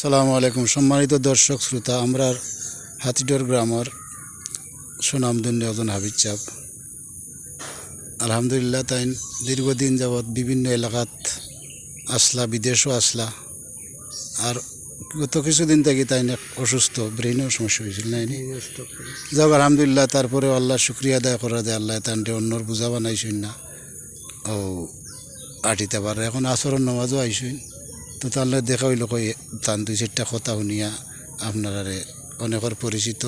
সালামু আলাইকুম। সম্মানিত দর্শক, শ্রোতা, আমরা হাতিডর গ্রামের সুনামধন্য একজন হাবিজ চাপ। আলহামদুলিল্লাহ তাই দীর্ঘদিন যাবৎ বিভিন্ন এলাকাত আসলা, বিদেশও আসলা। আর গত কিছুদিন থেকে তাই অসুস্থ, ব্রেইনেও সমস্যা হয়েছিল নি? যাক, আলহামদুলিল্লাহ তারপরে আল্লাহ শুক্রিয়া আদায় করা যায় আল্লাহ তান্ডে অন্যর বোঝা বানাইছেন না। ও আটিতে পারে এখন আচরণ নামাজও আইসেন তো তাহলে দেখা হইল, কই তান দুই চারটা কথা শুনিয়া আপনারারে অনেকের পরিচিত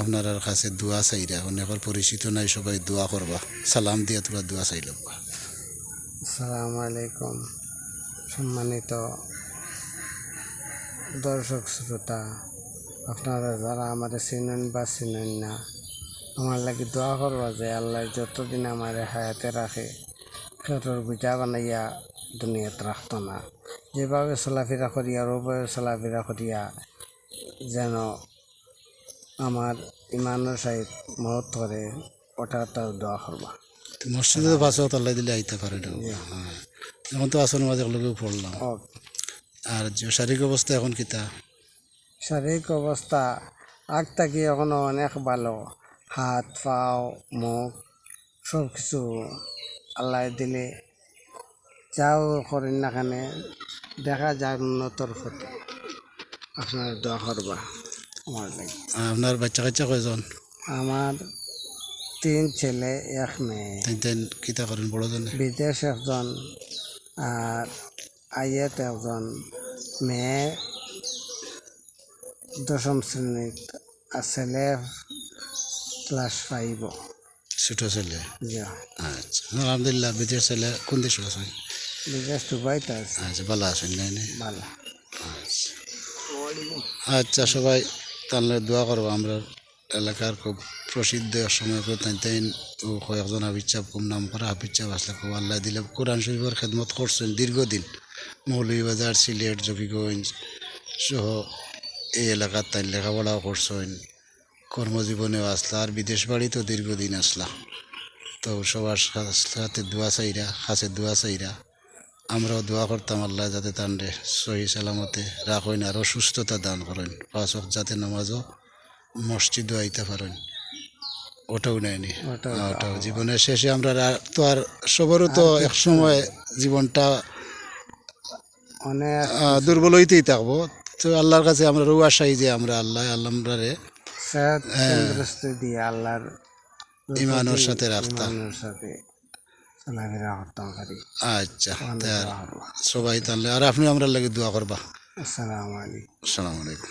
আপনার কাছে দোয়া চাইরা অনেকের পরিচিত নাই, সবাই দোয়া করবা। সালাম দিয়া তোরা দোয়া চাইল আসসালামু আলাইকুম। সম্মানিত দর্শক, শ্রোতা, আপনারা যারা আমার চিনেন বা চিনেন না, আমার লাগি দোয়া করবা যে আল্লাহ যতদিন আমার হায়াতে রাখে সিহঁতৰ বুজা বানাইয়া দুনিয়াত রাখতো না। যেভাবে চলাফেরা করিয়া ওভাবে চলাফেরা করিয়া যেন আমার ইমানের সাহিত মহৎ করে ওটাটাও দোয়া করবা মসজিদে পাশে তাল্লাই দিলে আইতে পারে। এখন তো আসল মাঝে লগেও পড়লাম আর যে শারীরিক অবস্থা এখন কিতা? শারীরিক অবস্থা আগ থাকি এখনও অনেক ভালো। হাত পাও মুখ সব কিছু আল্লাহ দিলে। যাও করেন না কেন দেখা যায় উন্নতর ফটো আপনার দোয়া করবা। আমার লাগে। আপনার বাচ্চা কাচ্চা কয়জন? আমার তিন ছেলে এক মেয়ে। কিতা করেন বড়জনে? বিদেশ একজন আর আইয়েত একজন মেয়ে। দশম শ্রেণীত আর ছেলে ক্লাস ফাইভ ছোট ছেলে? আচ্ছা। আলহামদুলিল্লাহ বিদেশ ছেলে কোন দেশে আছে? আচ্ছা ভালো আছেন ভালো। আচ্ছা। সবাই তাহলে দোয়া করব আমরা এলাকার খুব প্রসিদ্ধ সময় করে তাই ও কয়েকজন হাবিচাপ খুব নাম করা হাবিচাপ আসলে খুব আল্লাহ দিলে কোরআন শরীফের খেদমত করছেন দীর্ঘদিন। মৌলভীবাজার সিলেট জকিগঞ্জ সহ এই এলাকার তাই লেখাপড়াও করছেন। কর্মজীবনেও আসলা আর বিদেশ বাড়িতেও দীর্ঘদিন আসলা। তো সবার সাথে দোয়া চাইরা কাছে দোয়া চাইরা। আমরাও দোয়া করতাম আল্লাহ যাতে তান্ডে সহি সালামতে রাখেন আরও সুস্থতা দান করেন। পাঁচক যাতে নামাজও মসজিদও আইতে পারেন। ওটাও নেয়নি। ওটাও ওটাও জীবনের শেষে আমরা তো আর সবারও তো এক সময় জীবনটা অনেক দুর্বল হইতেই থাকব। তো আল্লাহর কাছে আমরা রু আশাই যে আমরা আল্লাহ আল্লাহরে সেহত দিয়ে আল্লাহর ইমানের সাথে রাখতাম। সাথে। চলাফেরা করতাম পারি আচ্ছা সবাই তাহলে আর আপনি আমরা লাগে দোয়া করবা। আসসালামু আলাইকুম। আসসালামু আলাইকুম।